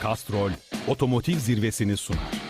Castrol otomotiv zirvesini sunar.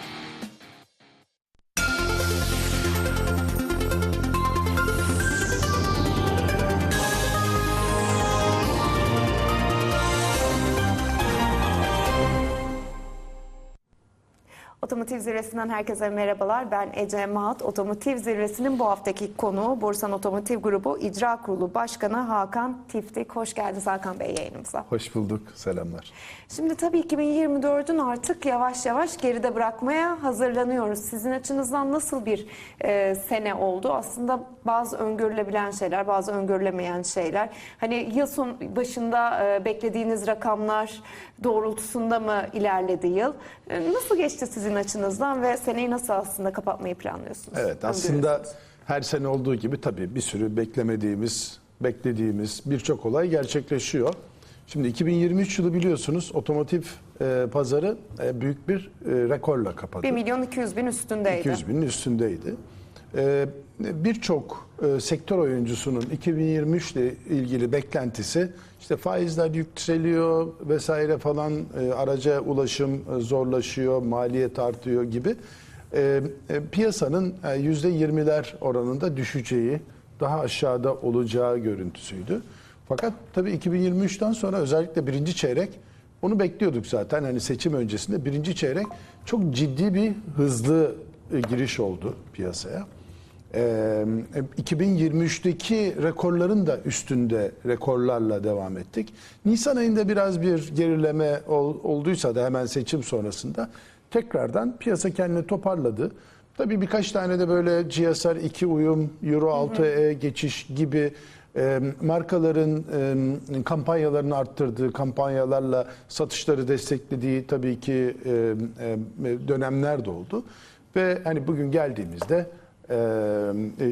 Zirvesi'nden herkese merhabalar. Ben Ece Mahat. Otomotiv Zirvesi'nin bu haftaki konuğu Borsan Otomotiv Grubu İcra Kurulu Başkanı Hakan Tiftik. Hoş geldiniz Hakan Bey yayınımıza. Hoş bulduk. Selamlar. Şimdi tabii 2024'ün artık yavaş yavaş geride bırakmaya hazırlanıyoruz. Sizin açınızdan nasıl bir e, sene oldu? Aslında bazı öngörülebilen şeyler, bazı öngörülemeyen şeyler. Hani yıl son başında e, beklediğiniz rakamlar doğrultusunda mı ilerledi yıl? E, nasıl geçti sizin açınızdan ve seneyi nasıl aslında kapatmayı planlıyorsunuz? Evet aslında her sene olduğu gibi tabii bir sürü beklemediğimiz, beklediğimiz birçok olay gerçekleşiyor. Şimdi 2023 yılı biliyorsunuz otomotiv e, pazarı e, büyük bir e, rekorla kapadı. 1 milyon 200 bin üstündeydi. 200 binin üstündeydi. Ee, Birçok e, sektör oyuncusunun 2023 ile ilgili beklentisi işte faizler yükseliyor vesaire falan e, araca ulaşım e, zorlaşıyor, maliyet artıyor gibi piyasanın e, %20'ler oranında düşeceği, daha aşağıda olacağı görüntüsüydü. Fakat tabii 2023'ten sonra özellikle birinci çeyrek onu bekliyorduk zaten. Hani seçim öncesinde birinci çeyrek çok ciddi bir hızlı giriş oldu piyasaya. Ee, 2023'teki rekorların da üstünde rekorlarla devam ettik. Nisan ayında biraz bir gerileme ol- olduysa da hemen seçim sonrasında tekrardan piyasa kendini toparladı. Tabii birkaç tane de böyle GSR 2 uyum, Euro 6'ya geçiş gibi e, markaların e, kampanyalarını arttırdığı, kampanyalarla satışları desteklediği tabii ki e, e, dönemler de oldu. Ve hani bugün geldiğimizde e, e,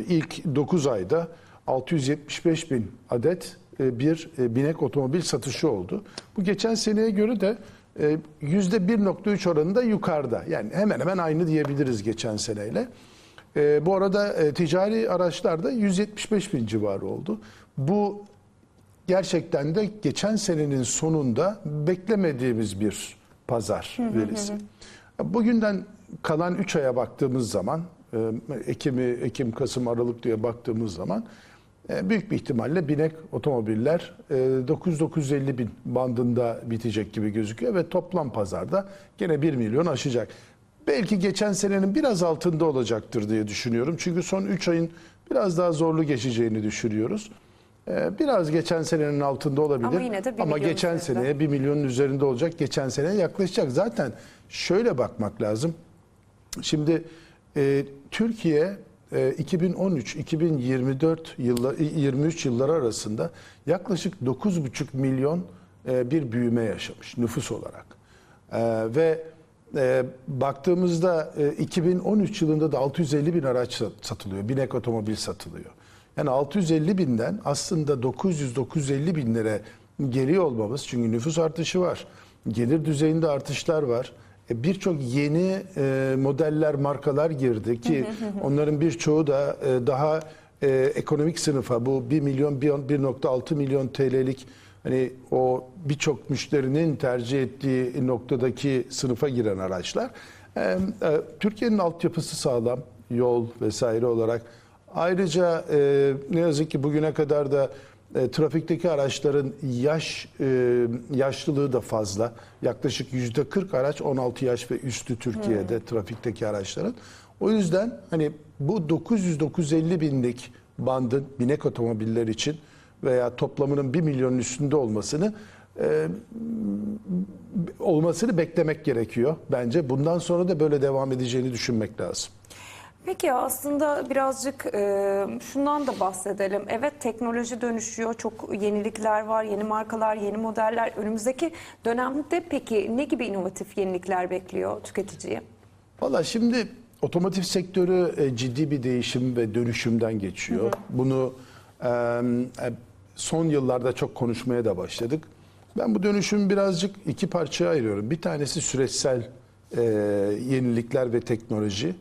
ilk 9 ayda 675 bin adet bir binek otomobil satışı oldu. Bu geçen seneye göre de e, %1.3 oranında yukarıda. Yani hemen hemen aynı diyebiliriz geçen seneyle. Bu arada ticari araçlarda 175 bin civarı oldu. Bu gerçekten de geçen senenin sonunda beklemediğimiz bir pazar verisi. Bugünden kalan 3 aya baktığımız zaman, Ekim'i, Ekim, Kasım, Aralık diye baktığımız zaman e, büyük bir ihtimalle binek otomobiller e, 900-950 bin bandında bitecek gibi gözüküyor ve toplam pazarda gene 1 milyon aşacak. Belki geçen senenin biraz altında olacaktır diye düşünüyorum. Çünkü son 3 ayın biraz daha zorlu geçeceğini düşünüyoruz. E, Biraz geçen senenin altında olabilir. Ama yine de Ama geçen üzerinde. seneye 1 milyonun üzerinde olacak. Geçen seneye yaklaşacak. Zaten şöyle bakmak lazım. Şimdi e, Türkiye e, 2013-2024 yıllar 23 yılları arasında yaklaşık 9,5 milyon e, bir büyüme yaşamış nüfus olarak. E, ve e, baktığımızda e, 2013 yılında da 650 bin araç sat- satılıyor. Binek otomobil satılıyor. Yani 650 binden aslında 900-950 binlere geliyor olmamız çünkü nüfus artışı var. Gelir düzeyinde artışlar var. E, Birçok yeni e, modeller, markalar girdi ki onların birçoğu da e, daha ekonomik sınıfa bu 1 milyon, 1.6 milyon TL'lik hani o birçok müşterinin tercih ettiği noktadaki sınıfa giren araçlar. Türkiye'nin altyapısı sağlam, yol vesaire olarak. Ayrıca ne yazık ki bugüne kadar da e, trafikteki araçların yaş e, yaşlılığı da fazla. Yaklaşık yüzde 40 araç 16 yaş ve üstü Türkiye'de trafikteki araçların. O yüzden hani bu 900-950 binlik bandın binek otomobiller için veya toplamının 1 milyonun üstünde olmasını e, olmasını beklemek gerekiyor bence. Bundan sonra da böyle devam edeceğini düşünmek lazım. Peki aslında birazcık e, şundan da bahsedelim. Evet teknoloji dönüşüyor, çok yenilikler var, yeni markalar, yeni modeller. Önümüzdeki dönemde peki ne gibi inovatif yenilikler bekliyor tüketiciyi? Valla şimdi otomotiv sektörü e, ciddi bir değişim ve dönüşümden geçiyor. Bunu e, e, son yıllarda çok konuşmaya da başladık. Ben bu dönüşümü birazcık iki parçaya ayırıyorum. Bir tanesi süreçsel e, yenilikler ve teknoloji.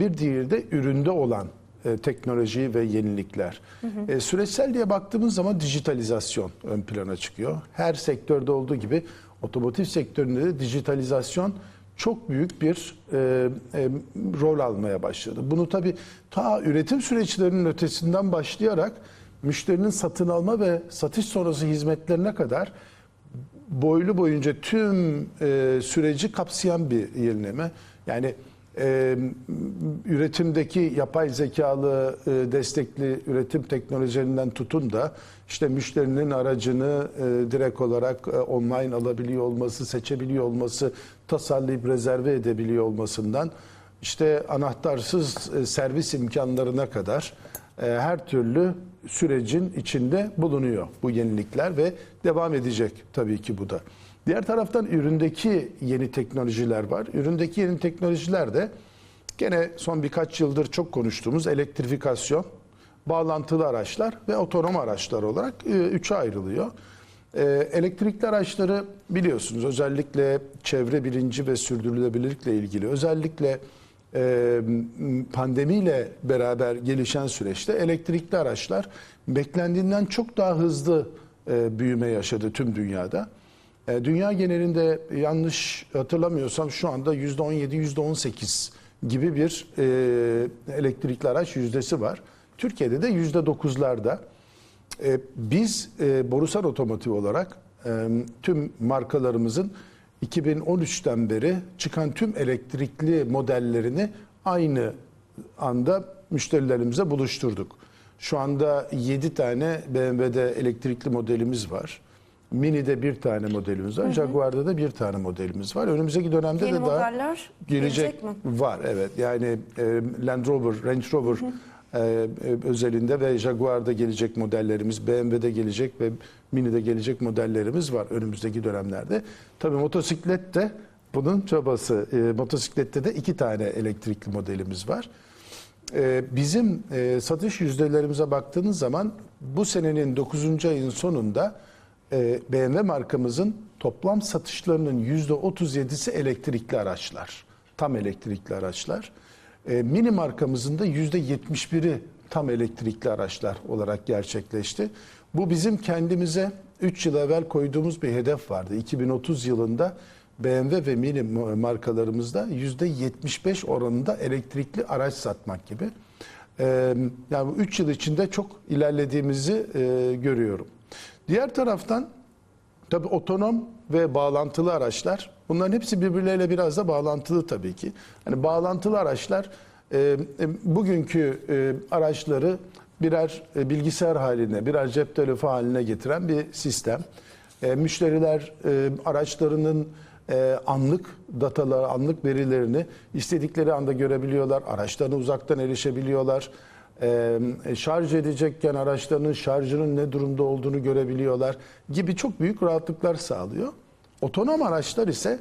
Bir diğeri de üründe olan e, teknoloji ve yenilikler. E, süreçsel diye baktığımız zaman dijitalizasyon ön plana çıkıyor. Her sektörde olduğu gibi Otomotiv sektöründe de dijitalizasyon çok büyük bir e, e, rol almaya başladı. Bunu tabii ta üretim süreçlerinin ötesinden başlayarak müşterinin satın alma ve satış sonrası hizmetlerine kadar boylu boyunca tüm e, süreci kapsayan bir yenileme. Yani e, üretimdeki yapay zekalı e, destekli üretim teknolojilerinden tutun da işte müşterinin aracını e, direkt olarak e, online alabiliyor olması, seçebiliyor olması, tasarlayıp rezerve edebiliyor olmasından işte anahtarsız e, servis imkanlarına kadar e, her türlü sürecin içinde bulunuyor bu yenilikler ve devam edecek tabii ki bu da. Diğer taraftan üründeki yeni teknolojiler var. Üründeki yeni teknolojiler de gene son birkaç yıldır çok konuştuğumuz elektrifikasyon, bağlantılı araçlar ve otonom araçlar olarak e, üçe ayrılıyor. E, Elektrikli araçları biliyorsunuz özellikle çevre bilinci ve sürdürülebilirlikle ilgili özellikle e, pandemiyle beraber gelişen süreçte elektrikli araçlar beklendiğinden çok daha hızlı e, büyüme yaşadı tüm dünyada. E, Dünya genelinde yanlış hatırlamıyorsam şu anda %17, %18 gibi bir e, elektrikli araç yüzdesi var. Türkiye'de de %9'larda. E, Biz e, Borusan Otomotiv olarak tüm markalarımızın 2013'ten beri çıkan tüm elektrikli modellerini aynı anda müşterilerimize buluşturduk. Şu anda 7 tane BMW'de elektrikli modelimiz var. Mini'de bir tane modelimiz var. Jaguar'da da bir tane modelimiz var. Önümüzdeki dönemde Yeni de daha gelecek, gelecek mi? var. Evet. Yani e, Land Rover, Range Rover e, e, özelinde ve Jaguar'da gelecek modellerimiz, BMW'de gelecek ve Mini'de gelecek modellerimiz var önümüzdeki dönemlerde. Tabii motosiklet de bunun çabası. E, motosiklette de iki tane elektrikli modelimiz var. Ee, Bizim e, satış yüzdelerimize baktığınız zaman bu senenin 9. ayın sonunda e, BMW markamızın toplam satışlarının %37'si elektrikli araçlar. Tam elektrikli araçlar. E, Mini markamızın da %71'i tam elektrikli araçlar olarak gerçekleşti. Bu bizim kendimize 3 yıl evvel koyduğumuz bir hedef vardı. 2030 yılında BMW ve Mini markalarımızda %75 oranında elektrikli araç satmak gibi. Ee, yani 3 yıl içinde çok ilerlediğimizi e, görüyorum. Diğer taraftan tabii otonom ve bağlantılı araçlar bunların hepsi birbirleriyle biraz da bağlantılı tabii ki. Hani bağlantılı araçlar e, e, bugünkü e, araçları birer e, bilgisayar haline, birer cep telefonu haline getiren bir sistem. E, müşteriler e, araçlarının e, anlık dataları, anlık verilerini istedikleri anda görebiliyorlar. Araçlarına uzaktan erişebiliyorlar. E, şarj edecekken araçlarının şarjının ne durumda olduğunu görebiliyorlar gibi çok büyük rahatlıklar sağlıyor. Otonom araçlar ise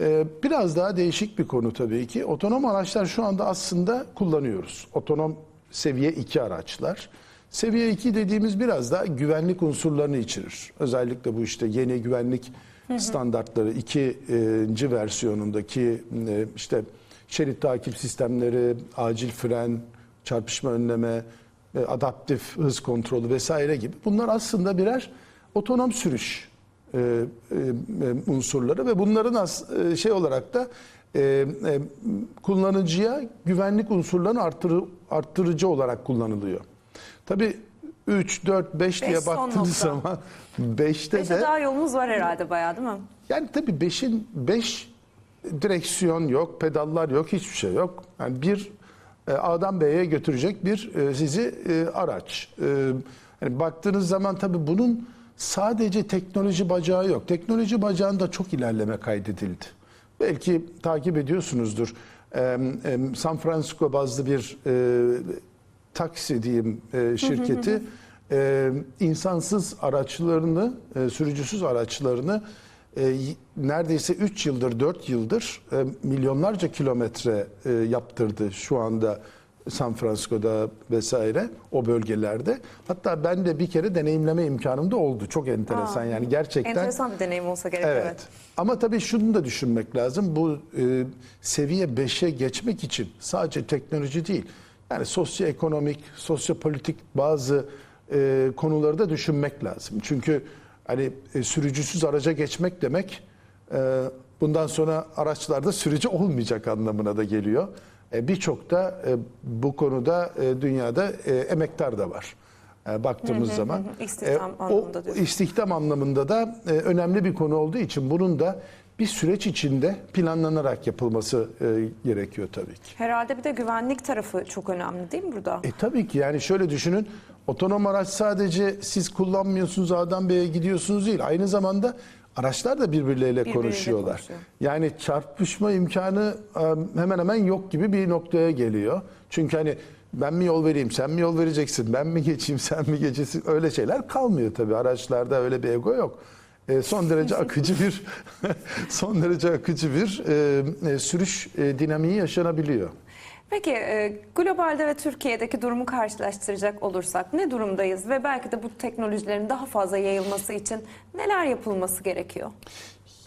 e, biraz daha değişik bir konu tabii ki. Otonom araçlar şu anda aslında kullanıyoruz. Otonom seviye 2 araçlar. Seviye 2 dediğimiz biraz daha güvenlik unsurlarını içerir. Özellikle bu işte yeni güvenlik standartları ikinci versiyonundaki işte şerit takip sistemleri, acil fren, çarpışma önleme, e, adaptif hız kontrolü vesaire gibi bunlar aslında birer otonom sürüş e, e, unsurları ve bunların as, şey olarak da kullanıcıya güvenlik unsurlarını arttırı, arttırıcı olarak kullanılıyor. Tabii 3, 4, 5 diye Beş baktığınız zaman 5'te Beşe de daha yolumuz var herhalde bayağı değil mi? yani tabii 5'in 5 direksiyon yok, pedallar yok, hiçbir şey yok. Yani bir A'dan B'ye götürecek bir e, sizi e, araç. E, yani baktığınız zaman tabii bunun sadece teknoloji bacağı yok. Teknoloji bacağında çok ilerleme kaydedildi. Belki takip ediyorsunuzdur. E, e, San Francisco bazlı bir e, taksi diyeyim e, şirketi e, insansız araçlarını, e, sürücüsüz araçlarını e, neredeyse 3 yıldır, 4 yıldır e, milyonlarca kilometre e, yaptırdı şu anda San Francisco'da vesaire o bölgelerde. Hatta ben de bir kere deneyimleme imkanım da oldu. Çok enteresan Aa, yani gerçekten. Enteresan bir deneyim olsa gerek. Evet. Evet. Ama tabii şunu da düşünmek lazım. Bu e, seviye 5'e geçmek için sadece teknoloji değil. Yani sosyoekonomik, sosyopolitik bazı e, konuları da düşünmek lazım. Çünkü hani e, sürücüsüz araca geçmek demek e, bundan sonra araçlarda sürücü olmayacak anlamına da geliyor. E, Birçok da e, bu konuda e, dünyada e, emektar da var. E, baktığımız zaman. hı. İstihdam o anlamında diyorsun. istihdam anlamında da e, önemli bir konu olduğu için bunun da bir süreç içinde planlanarak yapılması e, gerekiyor tabii ki. Herhalde bir de güvenlik tarafı çok önemli değil mi burada? E tabii ki yani şöyle düşünün. Otonom araç sadece siz kullanmıyorsunuz A'dan B'ye gidiyorsunuz değil. Aynı zamanda araçlar da birbirleriyle Birbiriyle konuşuyorlar. konuşuyor. Yani çarpışma imkanı hemen hemen yok gibi bir noktaya geliyor. Çünkü hani ben mi yol vereyim, sen mi yol vereceksin, ben mi geçeyim, sen mi geçeceksin öyle şeyler kalmıyor tabii. Araçlarda öyle bir ego yok. E, son derece akıcı bir son derece akıcı bir e, e, sürüş e, dinamiği yaşanabiliyor. Peki e, globalde ve Türkiye'deki durumu karşılaştıracak olursak ne durumdayız ve belki de bu teknolojilerin daha fazla yayılması için neler yapılması gerekiyor?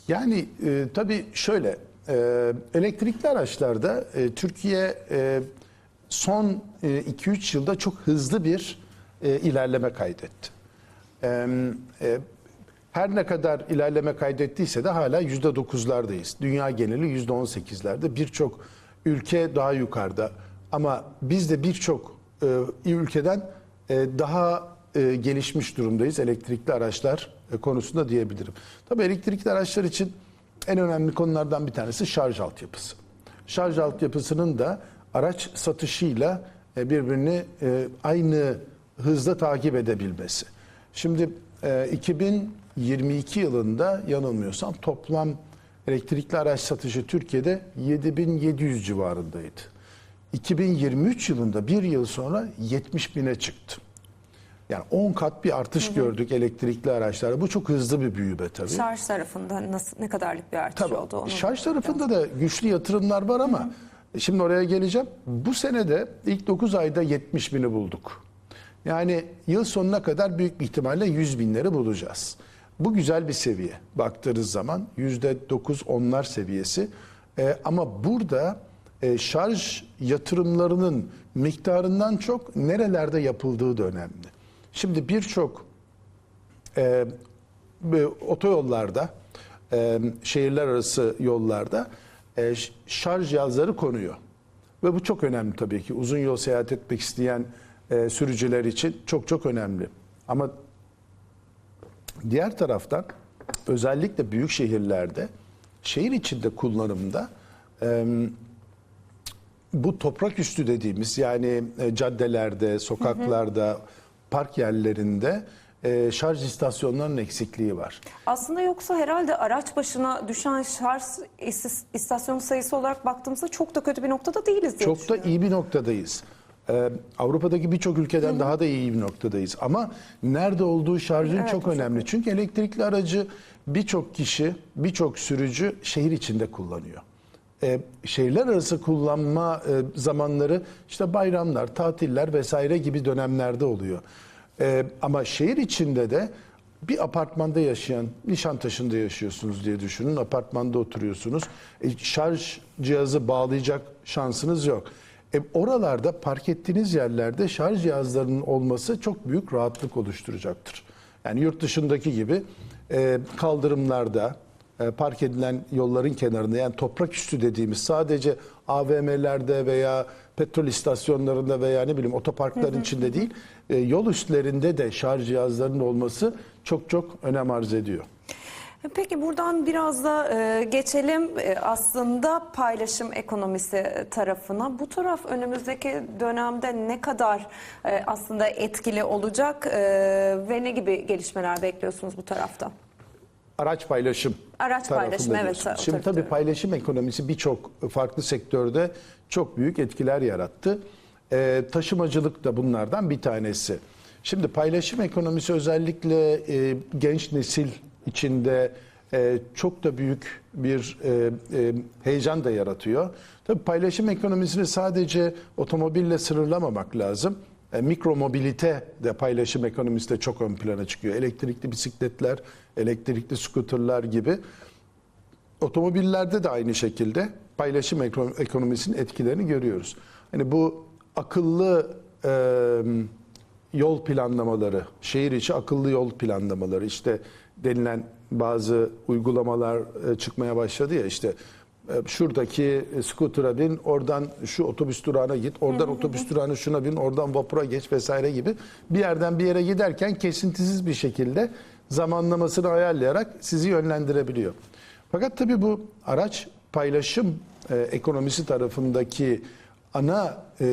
Yani e, tabii şöyle, e, elektrikli araçlarda e, Türkiye e, son 2-3 yılda çok hızlı bir e, ilerleme kaydetti. E, e, her ne kadar ilerleme kaydettiyse de hala %9'lardayız. Dünya geneli %18'lerde. Birçok ülke daha yukarıda. Ama biz de birçok e, ülkeden e, daha e, gelişmiş durumdayız elektrikli araçlar e, konusunda diyebilirim. Tabii elektrikli araçlar için en önemli konulardan bir tanesi şarj altyapısı. Şarj altyapısının da araç satışıyla e, birbirini e, aynı hızda takip edebilmesi. Şimdi e, 2022 yılında yanılmıyorsam toplam elektrikli araç satışı Türkiye'de 7700 civarındaydı. 2023 yılında bir yıl sonra 70 bine çıktı. Yani 10 kat bir artış gördük elektrikli araçlarda. Bu çok hızlı bir büyüme tabii. Şarj tarafında nasıl ne kadarlık bir artış Tabii. oldu? Onu Şarj tarafında da güçlü yatırımlar var ama şimdi oraya geleceğim. Bu senede ilk 9 ayda 70 bini bulduk. Yani yıl sonuna kadar büyük bir ihtimalle 100 binleri bulacağız. Bu güzel bir seviye baktığınız zaman %9 onlar seviyesi. Ee, ama burada e, şarj yatırımlarının miktarından çok nerelerde yapıldığı da önemli. Şimdi birçok e, bu otoyollarda, e, şehirler arası yollarda e, şarj cihazları konuyor. Ve bu çok önemli tabii ki. Uzun yol seyahat etmek isteyen e, sürücüler için çok çok önemli. Ama diğer taraftan özellikle büyük şehirlerde şehir içinde kullanımda e, bu toprak üstü dediğimiz yani e, caddelerde, sokaklarda, park yerlerinde e, şarj istasyonlarının eksikliği var. Aslında yoksa herhalde araç başına düşen şarj is- istasyon sayısı olarak baktığımızda çok da kötü bir noktada değiliz diye Çok da iyi bir noktadayız. Ee, Avrupa'daki birçok ülkeden daha da iyi bir noktadayız. Ama nerede olduğu şarjın Evet, çok bu çok önemli. Çünkü elektrikli aracı birçok kişi, birçok sürücü şehir içinde kullanıyor. Ee, şehirler arası kullanma e, zamanları işte bayramlar, tatiller vesaire gibi dönemlerde oluyor. Ee, ama şehir içinde de bir apartmanda yaşayan, Nişantaşı'nda yaşıyorsunuz diye düşünün. Apartmanda oturuyorsunuz. E, şarj cihazı bağlayacak şansınız yok. E, oralarda park ettiğiniz yerlerde şarj cihazlarının olması çok büyük rahatlık oluşturacaktır. Yani yurt dışındaki gibi e, kaldırımlarda, e, park edilen yolların kenarında yani toprak üstü dediğimiz sadece AVM'lerde veya petrol istasyonlarında veya ne bileyim otoparkların içinde değil e, yol üstlerinde de şarj cihazlarının olması çok çok önem arz ediyor. Peki buradan biraz da e, geçelim e, aslında paylaşım ekonomisi tarafına. Bu taraf önümüzdeki dönemde ne kadar e, aslında etkili olacak e, ve ne gibi gelişmeler bekliyorsunuz bu tarafta? Araç paylaşım. Araç paylaşımı, evet, diyorsunuz. o Şimdi tabii paylaşım ekonomisi birçok farklı sektörde çok büyük etkiler yarattı. Ee, taşımacılık da bunlardan bir tanesi. Şimdi paylaşım ekonomisi özellikle e, genç nesil içinde e, çok da büyük bir e, e, heyecan da yaratıyor. Tabii paylaşım ekonomisini sadece otomobille sınırlamamak lazım. E, mikro mobilite de paylaşım ekonomisi de çok ön plana çıkıyor. Elektrikli bisikletler, elektrikli skuterlar gibi. Otomobillerde de aynı şekilde paylaşım eko- ekonomisinin etkilerini görüyoruz. Hani bu akıllı e, yol planlamaları, şehir içi akıllı yol planlamaları işte denilen bazı uygulamalar e, çıkmaya başladı ya işte e, şuradaki skutura bin, oradan şu otobüs durağına git, oradan otobüs durağına şuna bin, oradan vapura geç vesaire gibi bir yerden bir yere giderken kesintisiz bir şekilde zamanlamasını ayarlayarak sizi yönlendirebiliyor. Fakat tabii bu araç paylaşım e, ekonomisi tarafındaki ana e,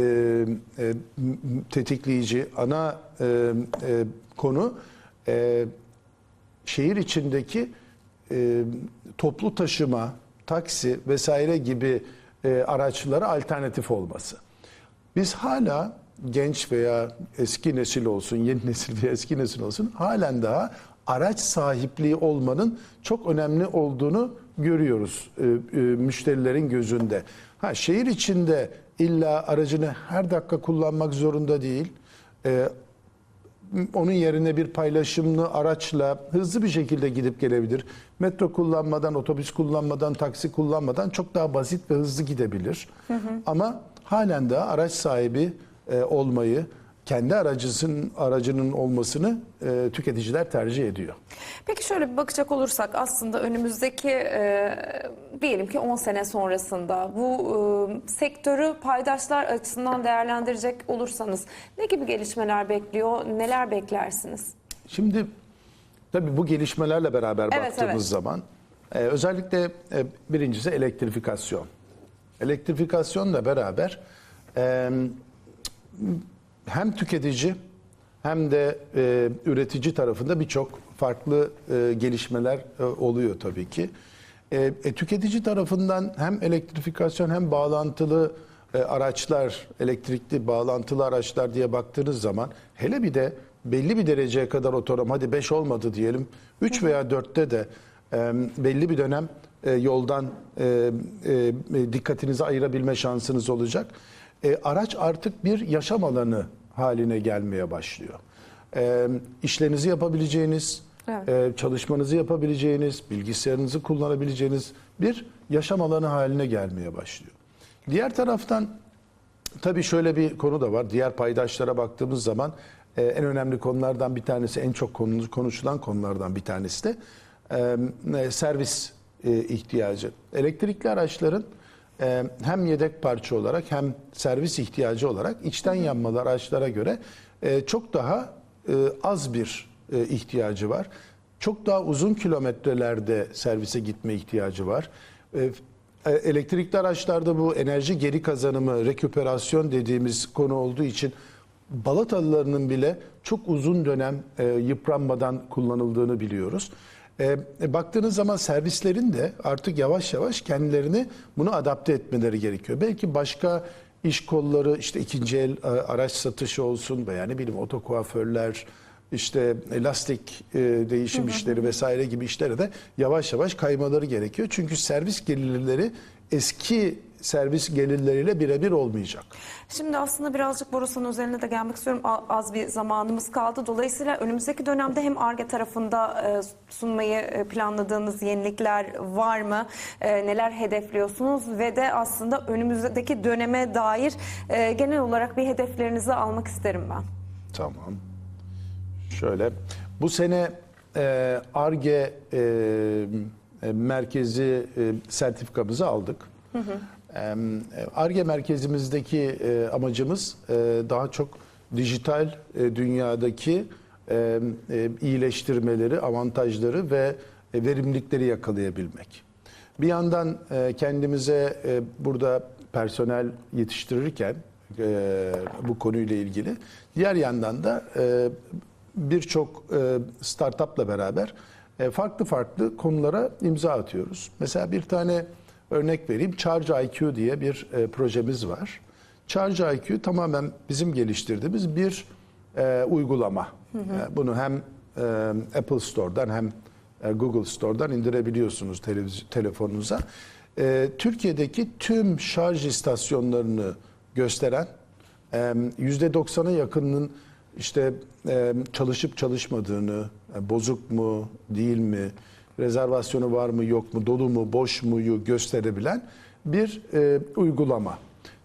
e, tetikleyici, ana e, e, konu e, şehir içindeki e, toplu taşıma, taksi vesaire gibi e, araçlara alternatif olması. Biz hala genç veya eski nesil olsun, yeni nesil veya eski nesil olsun halen daha araç sahipliği olmanın çok önemli olduğunu görüyoruz e, e, müşterilerin gözünde. Ha şehir içinde illa aracını her dakika kullanmak zorunda değil. E, onun yerine bir paylaşımlı araçla hızlı bir şekilde gidip gelebilir. Metro kullanmadan, otobüs kullanmadan, taksi kullanmadan çok daha basit ve hızlı gidebilir. Ama halen de araç sahibi e, olmayı, kendi aracısının aracının olmasını e, tüketiciler tercih ediyor. Peki şöyle bir bakacak olursak aslında önümüzdeki e, diyelim ki 10 sene sonrasında bu e, sektörü paydaşlar açısından değerlendirecek olursanız ne gibi gelişmeler bekliyor, neler beklersiniz? Şimdi tabii bu gelişmelerle beraber Evet, baktığımız evet. zaman e, özellikle e, birincisi elektrifikasyon. Elektrifikasyonla beraber e, hem tüketici hem de e, üretici tarafında birçok farklı e, gelişmeler e, oluyor tabii ki. E, e, tüketici tarafından hem elektrifikasyon hem bağlantılı e, araçlar, elektrikli bağlantılı araçlar diye baktığınız zaman hele bir de belli bir dereceye kadar otonom, hadi 5 olmadı diyelim, 3 veya 4'te de e, belli bir dönem e, yoldan e, e, dikkatinizi ayırabilme şansınız olacak. E, araç artık bir yaşam alanı haline gelmeye başlıyor. E, işlerinizi yapabileceğiniz, Evet. e, çalışmanızı yapabileceğiniz, bilgisayarınızı kullanabileceğiniz bir yaşam alanı haline gelmeye başlıyor. Diğer taraftan tabii şöyle bir konu da var. Diğer paydaşlara baktığımız zaman e, en önemli konulardan bir tanesi, en çok konu- konuşulan konulardan bir tanesi de e, e, servis e, ihtiyacı. Elektrikli araçların e, hem yedek parça olarak hem servis ihtiyacı olarak içten yanmalı araçlara göre e, çok daha e, az bir e, ihtiyacı var. Çok daha uzun kilometrelerde servise gitme ihtiyacı var. E, Elektrikli araçlarda bu enerji geri kazanımı, reküperasyon dediğimiz konu olduğu için balatalılarının bile çok uzun dönem yıpranmadan kullanıldığını biliyoruz. E, e, baktığınız zaman servislerin de artık yavaş yavaş kendilerini bunu adapte etmeleri gerekiyor. Belki başka iş kolları işte ikinci el e, araç satışı olsun veya ne bileyim otokuaförler, işte lastik e, değişim işleri vesaire gibi işlere de yavaş yavaş kaymaları gerekiyor. Çünkü servis gelirleri eski servis gelirleriyle birebir olmayacak. Şimdi aslında birazcık Borusan'ın üzerine de gelmek istiyorum. Az bir zamanımız kaldı. Dolayısıyla önümüzdeki dönemde hem ARGE tarafında e, sunmayı e, planladığınız yenilikler var mı? E, Neler hedefliyorsunuz? Ve de aslında önümüzdeki döneme dair genel olarak bir hedeflerinizi almak isterim ben. Tamam. Şöyle bu sene ARGE e, e, merkezi e, sertifikamızı aldık. E, ARGE merkezimizdeki e, amacımız e, daha çok dijital e, dünyadaki e, e, iyileştirmeleri, avantajları ve e, verimlilikleri yakalayabilmek. Bir yandan e, kendimize e, burada personel yetiştirirken e, bu konuyla ilgili, diğer yandan da e, birçok e, startupla beraber e, farklı farklı konulara imza atıyoruz. Mesela bir tane örnek vereyim. Charge IQ diye bir e, projemiz var. Charge IQ tamamen bizim geliştirdiğimiz bir e, uygulama. E, bunu hem e, Apple Store'dan hem e, Google Store'dan indirebiliyorsunuz telefonunuza. E, Türkiye'deki tüm şarj istasyonlarını gösteren e, %90'a yakınının işte e, çalışıp çalışmadığını, e, bozuk mu, değil mi, rezervasyonu var mı, yok mu, dolu mu, boş muyu gösterebilen bir e, uygulama.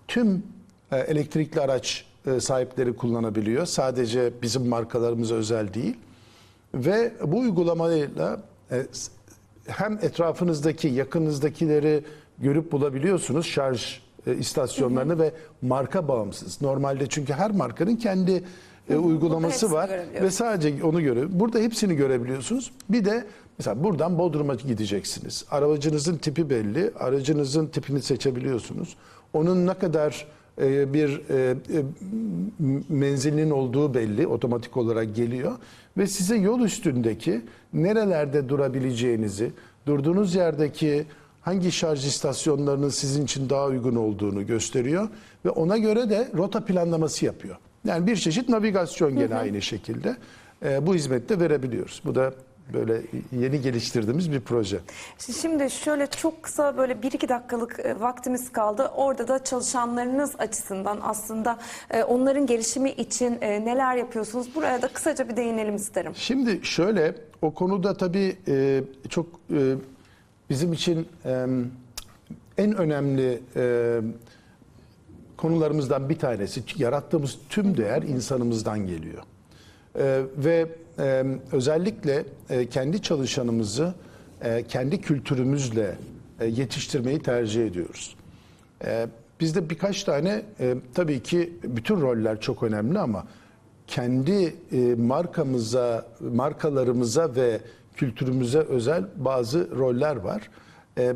Tüm e, elektrikli araç e, sahipleri kullanabiliyor. Sadece bizim markalarımıza özel değil. Ve bu uygulamayla e, hem etrafınızdaki yakınızdakileri görüp bulabiliyorsunuz şarj e, istasyonlarını ve marka bağımsız. Normalde çünkü her markanın kendi e, uygulaması var ve sadece onu göre. Burada hepsini görebiliyorsunuz. Bir de mesela buradan Bodrum'a gideceksiniz. Aracınızın tipi belli. Aracınızın tipini seçebiliyorsunuz. Onun ne kadar e, bir e, e, menzilinin olduğu belli. Otomatik olarak geliyor. Ve size yol üstündeki nerelerde durabileceğinizi, durduğunuz yerdeki hangi şarj istasyonlarının sizin için daha uygun olduğunu gösteriyor. Ve ona göre de rota planlaması yapıyor. Yani bir çeşit navigasyon gene aynı şekilde. E, bu hizmette verebiliyoruz. Bu da böyle yeni geliştirdiğimiz bir proje. Şimdi şöyle çok kısa böyle 1-2 dakikalık e, vaktimiz kaldı. Orada da çalışanlarınız açısından aslında e, onların gelişimi için e, neler yapıyorsunuz? Buraya da kısaca bir değinelim isterim. Şimdi şöyle o konuda tabii çok bizim için en önemli konularımızdan bir tanesi yarattığımız tüm değer insanımızdan geliyor. Ve e, özellikle e, kendi çalışanımızı e, kendi kültürümüzle e, yetiştirmeyi tercih ediyoruz. Ee, bizde birkaç tane e, tabii ki bütün roller çok önemli ama kendi e, markamıza, markalarımıza ve kültürümüze özel bazı roller var. E,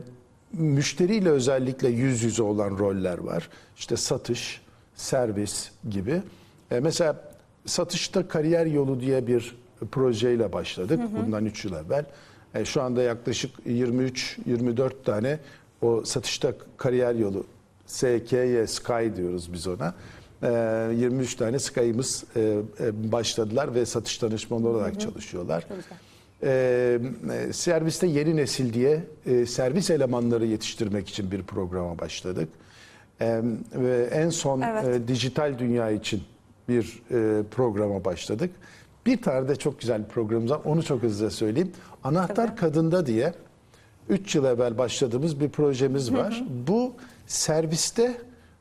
müşteriyle özellikle yüz yüze olan roller var. İşte satış, servis gibi. E, mesela satışta kariyer yolu diye bir projeyle başladık bundan 3 yıl evvel. E, şu anda yaklaşık 23-24 tane o satışta kariyer yolu SKY Sky diyoruz biz ona. E, 23 tane Sky'ımız e, e, başladılar ve satış danışmanı olarak çalışıyorlar. E, e, serviste yeni nesil diye e, servis elemanları yetiştirmek için bir programa başladık. E, ve en son Evet. e, dijital dünya için bir e, programa başladık. Bir tane de çok güzel bir programımız var. Onu çok hızlı söyleyeyim. Anahtar Tabii. Kadın'da diye 3 yıl evvel başladığımız bir projemiz var. Bu serviste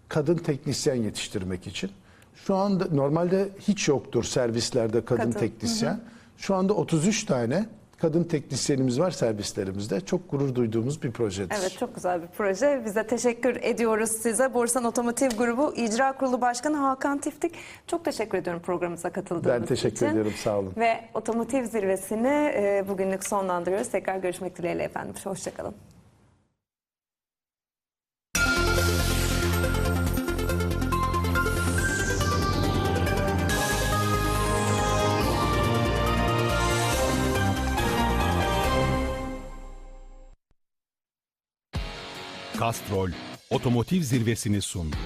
kadın teknisyen yetiştirmek için. Şu anda normalde hiç yoktur servislerde kadın, Kadın. teknisyen. Şu anda 33 tane kadın teknisyenimiz var servislerimizde. Çok gurur duyduğumuz bir projedir. Evet çok güzel bir proje. Biz de teşekkür ediyoruz size. Borsan Otomotiv Grubu İcra Kurulu Başkanı Hakan Tiftik. Çok teşekkür ediyorum programımıza katıldığınız Ben teşekkür için. ediyorum, sağ olun. Ve otomotiv zirvesini e, bugünlük sonlandırıyoruz. Tekrar görüşmek dileğiyle efendim. Hoşçakalın. Castrol otomotiv zirvesini sundu.